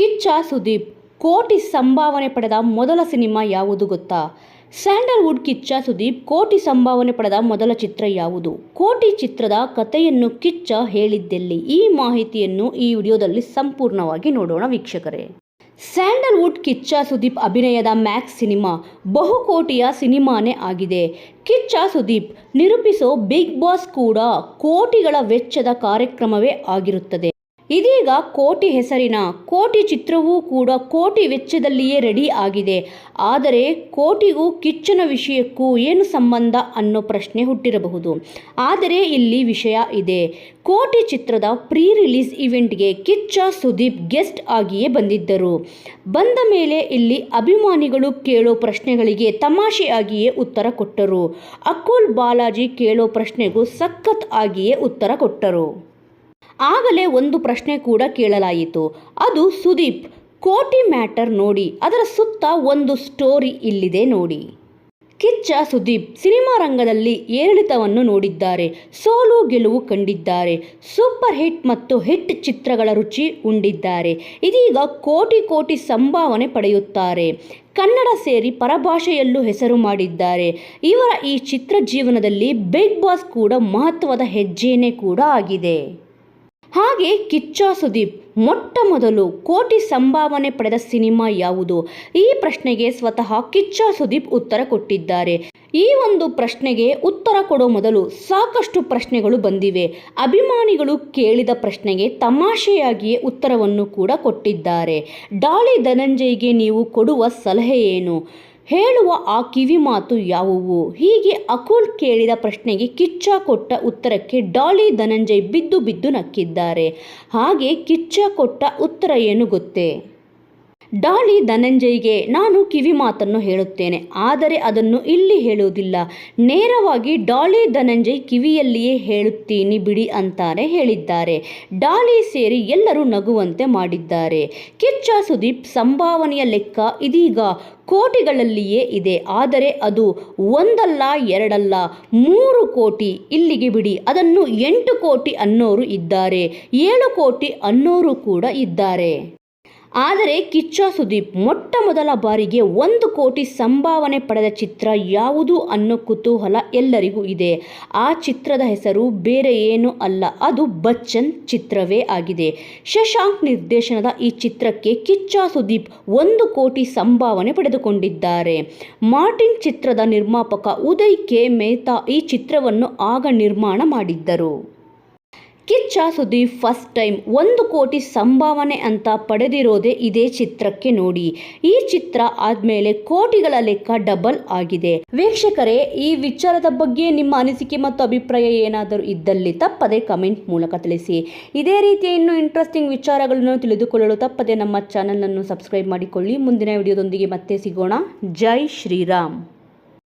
ಕಿಚ್ಚ ಸುದೀಪ್, ಕೋಟಿ ಸಂಭಾವನೆ ಪಡೆದ ಮೊದಲ ಸಿನಿಮಾ ಯಾವುದು ಗೊತ್ತಾ? ಸ್ಯಾಂಡಲ್ವುಡ್ ಕಿಚ್ಚ ಸುದೀಪ್, ಕೋಟಿ ಸಂಭಾವನೆ ಪಡೆದ ಮೊದಲ ಚಿತ್ರ ಯಾವುದು? ಕೋಟಿ ಚಿತ್ರದ ಕಥೆಯನ್ನು ಕಿಚ್ಚ ಹೇಳಿದ್ದೆಲ್ಲಿ? ಈ ಮಾಹಿತಿಯನ್ನು ಈ ವಿಡಿಯೋದಲ್ಲಿ ಸಂಪೂರ್ಣವಾಗಿ ನೋಡೋಣ ವೀಕ್ಷಕರೇ. ಸ್ಯಾಂಡಲ್ವುಡ್ ಕಿಚ್ಚ ಸುದೀಪ್ ಅಭಿನಯದ ಮ್ಯಾಕ್ಸ್ ಸಿನಿಮಾ ಬಹುಕೋಟಿಯ ಸಿನಿಮಾನೇ ಆಗಿದೆ. ಕಿಚ್ಚ ಸುದೀಪ್ ನಿರೂಪಿಸೋ ಬಿಗ್ ಬಾಸ್ ಕೂಡ ಕೋಟಿಗಳ ವೆಚ್ಚದ ಕಾರ್ಯಕ್ರಮವೇ ಆಗಿರುತ್ತದೆ. ಇದೀಗ ಕೋಟಿ ಹೆಸರಿನ ಕೋಟಿ ಚಿತ್ರವೂ ಕೂಡ ಕೋಟಿ ವೆಚ್ಚದಲ್ಲಿಯೇ ರೆಡಿ ಆಗಿದೆ. ಆದರೆ ಕೋಟಿಗೂ ಕಿಚ್ಚನ ವಿಷಯಕ್ಕೂ ಏನು ಸಂಬಂಧ ಅನ್ನೋ ಪ್ರಶ್ನೆ ಹುಟ್ಟಿರಬಹುದು. ಆದರೆ ಇಲ್ಲಿ ವಿಷಯ ಇದೆ. ಕೋಟಿ ಚಿತ್ರದ ಪ್ರೀ ರಿಲೀಸ್ ಇವೆಂಟ್ಗೆ ಕಿಚ್ಚ ಸುದೀಪ್ ಗೆಸ್ಟ್ ಆಗಿಯೇ ಬಂದಿದ್ದರು. ಬಂದ ಮೇಲೆ ಇಲ್ಲಿ ಅಭಿಮಾನಿಗಳು ಕೇಳೋ ಪ್ರಶ್ನೆಗಳಿಗೆ ತಮಾಷೆಯಾಗಿಯೇ ಉತ್ತರ ಕೊಟ್ಟರು. ಅಕುಲ್ ಬಾಲಾಜಿ ಕೇಳೋ ಪ್ರಶ್ನೆಗೂ ಸಖತ್ ಆಗಿಯೇ ಉತ್ತರ ಕೊಟ್ಟರು. ಆಗಲೇ ಒಂದು ಪ್ರಶ್ನೆ ಕೂಡ ಕೇಳಲಾಯಿತು. ಅದು ಸುದೀಪ್, ಕೋಟಿ ಮ್ಯಾಟರ್ ನೋಡಿ, ಅದರ ಸುತ್ತ ಒಂದು ಸ್ಟೋರಿ ಇಲ್ಲಿದೆ ನೋಡಿ. ಕಿಚ್ಚ ಸುದೀಪ್ ಸಿನಿಮಾ ರಂಗದಲ್ಲಿ ಏರಿಳಿತವನ್ನು ನೋಡಿದ್ದಾರೆ, ಸೋಲು ಗೆಲುವು ಕಂಡಿದ್ದಾರೆ, ಸೂಪರ್ ಹಿಟ್ ಮತ್ತು ಹಿಟ್ ಚಿತ್ರಗಳ ರುಚಿ ಉಂಡಿದ್ದಾರೆ. ಇದೀಗ ಕೋಟಿ ಕೋಟಿ ಸಂಭಾವನೆ ಪಡೆಯುತ್ತಾರೆ. ಕನ್ನಡ ಸೇರಿ ಪರಭಾಷೆಯಲ್ಲೂ ಹೆಸರು ಮಾಡಿದ್ದಾರೆ. ಇವರ ಈ ಚಿತ್ರ ಜೀವನದಲ್ಲಿ ಬಿಗ್ ಬಾಸ್ ಕೂಡ ಮಹತ್ವದ ಹೆಜ್ಜೆನೇ ಕೂಡ ಆಗಿದೆ. ಹಾಗೆ ಕಿಚ್ಚ ಸುದೀಪ್ ಮೊಟ್ಟ ಮೊದಲು ಕೋಟಿ ಸಂಭಾವನೆ ಪಡೆದ ಸಿನಿಮಾ ಯಾವುದು? ಈ ಪ್ರಶ್ನೆಗೆ ಸ್ವತಃ ಕಿಚ್ಚ ಸುದೀಪ್ ಉತ್ತರ ಕೊಟ್ಟಿದ್ದಾರೆ. ಈ ಒಂದು ಪ್ರಶ್ನೆಗೆ ಉತ್ತರ ಕೊಡೋ ಮೊದಲು ಸಾಕಷ್ಟು ಪ್ರಶ್ನೆಗಳು ಬಂದಿವೆ. ಅಭಿಮಾನಿಗಳು ಕೇಳಿದ ಪ್ರಶ್ನೆಗೆ ತಮಾಷೆಯಾಗಿಯೇ ಉತ್ತರವನ್ನು ಕೂಡ ಕೊಟ್ಟಿದ್ದಾರೆ. ಡಾಳಿ ಧನಂಜಯ್ಗೆ ನೀವು ಕೊಡುವ ಸಲಹೆ ಏನು? ಹೇಳುವ ಆ ಕಿವಿ ಮಾತು ಯಾವುವು? ಹೀಗೆ ಅಕುಲ್ ಕೇಳಿದ ಪ್ರಶ್ನೆಗೆ ಕಿಚ್ಚ ಕೊಟ್ಟ ಉತ್ತರಕ್ಕೆ ಡಾಲಿ ಧನಂಜಯ್ ಬಿದ್ದು ಬಿದ್ದು ನಕ್ಕಿದ್ದಾರೆ. ಹಾಗೆ ಕಿಚ್ಚ ಕೊಟ್ಟ ಉತ್ತರ ಏನು ಗೊತ್ತೇ? ಡಾಲಿ ಧನಂಜಯ್ಗೆ ನಾನು ಕಿವಿ ಮಾತನ್ನು ಹೇಳುತ್ತೇನೆ, ಆದರೆ ಅದನ್ನು ಇಲ್ಲಿ ಹೇಳುವುದಿಲ್ಲ. ನೇರವಾಗಿ ಡಾಲಿ ಧನಂಜಯ್ ಕಿವಿಯಲ್ಲಿಯೇ ಹೇಳುತ್ತೀನಿ ಬಿಡಿ ಅಂತಾರೆ ಹೇಳಿದ್ದಾರೆ. ಡಾಲಿ ಸೇರಿ ಎಲ್ಲರೂ ನಗುವಂತೆ ಮಾಡಿದ್ದಾರೆ. ಕಿಚ್ಚ ಸುದೀಪ್ ಸಂಭಾವನೆಯ ಲೆಕ್ಕ ಇದೀಗ ಕೋಟಿಗಳಲ್ಲಿಯೇ ಇದೆ, ಆದರೆ ಅದು ಒಂದಲ್ಲ, ಎರಡಲ್ಲ, ಮೂರು ಕೋಟಿ ಇಲ್ಲಿಗೆ ಬಿಡಿ. ಅದನ್ನು ಎಂಟು ಕೋಟಿ ಅನ್ನೋರು ಇದ್ದಾರೆ, ಏಳು ಕೋಟಿ ಅನ್ನೋರು ಕೂಡ ಇದ್ದಾರೆ. ಆದರೆ ಕಿಚ್ಚ ಸುದೀಪ್ ಮೊಟ್ಟ ಮೊದಲ ಬಾರಿಗೆ ಒಂದು ಕೋಟಿ ಸಂಭಾವನೆ ಪಡೆದ ಚಿತ್ರ ಯಾವುದು ಅನ್ನೋ ಕುತೂಹಲ ಎಲ್ಲರಿಗೂ ಇದೆ. ಆ ಚಿತ್ರದ ಹೆಸರು ಬೇರೆ ಏನೂ ಅಲ್ಲ, ಅದು ಬಚ್ಚನ್ ಚಿತ್ರವೇ ಆಗಿದೆ. ಶಶಾಂಕ್ ನಿರ್ದೇಶನದ ಈ ಚಿತ್ರಕ್ಕೆ ಕಿಚ್ಚ ಸುದೀಪ್ ಒಂದು ಕೋಟಿ ಸಂಭಾವನೆ ಪಡೆದುಕೊಂಡಿದ್ದಾರೆ. ಮಾರ್ಟಿನ್ ಚಿತ್ರದ ನಿರ್ಮಾಪಕ ಉದಯ್ ಕೆ. ಮೆಹ್ತಾ ಈ ಚಿತ್ರವನ್ನು ಆಗ ನಿರ್ಮಾಣ ಮಾಡಿದ್ದರು. ಕಿಚ್ಚ ಸುದ್ದಿ ಫಸ್ಟ್ ಟೈಮ್ ಒಂದು ಕೋಟಿ ಸಂಭಾವನೆ ಅಂತ ಪಡೆದಿರೋದೇ ಇದೇ ಚಿತ್ರಕ್ಕೆ ನೋಡಿ. ಈ ಚಿತ್ರ ಆದ್ಮೇಲೆ ಕೋಟಿಗಳ ಲೆಕ್ಕ ಡಬಲ್ ಆಗಿದೆ. ವೀಕ್ಷಕರೇ, ಈ ವಿಚಾರದ ಬಗ್ಗೆ ನಿಮ್ಮ ಅನಿಸಿಕೆ ಮತ್ತು ಅಭಿಪ್ರಾಯ ಏನಾದರೂ ಇದ್ದಲ್ಲಿ ತಪ್ಪದೆ ಕಮೆಂಟ್ ಮೂಲಕ ತಿಳಿಸಿ. ಇದೇ ರೀತಿಯ ಇನ್ನೂ ಇಂಟ್ರೆಸ್ಟಿಂಗ್ ವಿಚಾರಗಳನ್ನು ತಿಳಿದುಕೊಳ್ಳಲು ತಪ್ಪದೆ ನಮ್ಮ ಚಾನಲನ್ನು ಸಬ್ಸ್ಕ್ರೈಬ್ ಮಾಡಿಕೊಳ್ಳಿ. ಮುಂದಿನ ವಿಡಿಯೋದೊಂದಿಗೆ ಮತ್ತೆ ಸಿಗೋಣ. ಜೈ ಶ್ರೀರಾಮ್.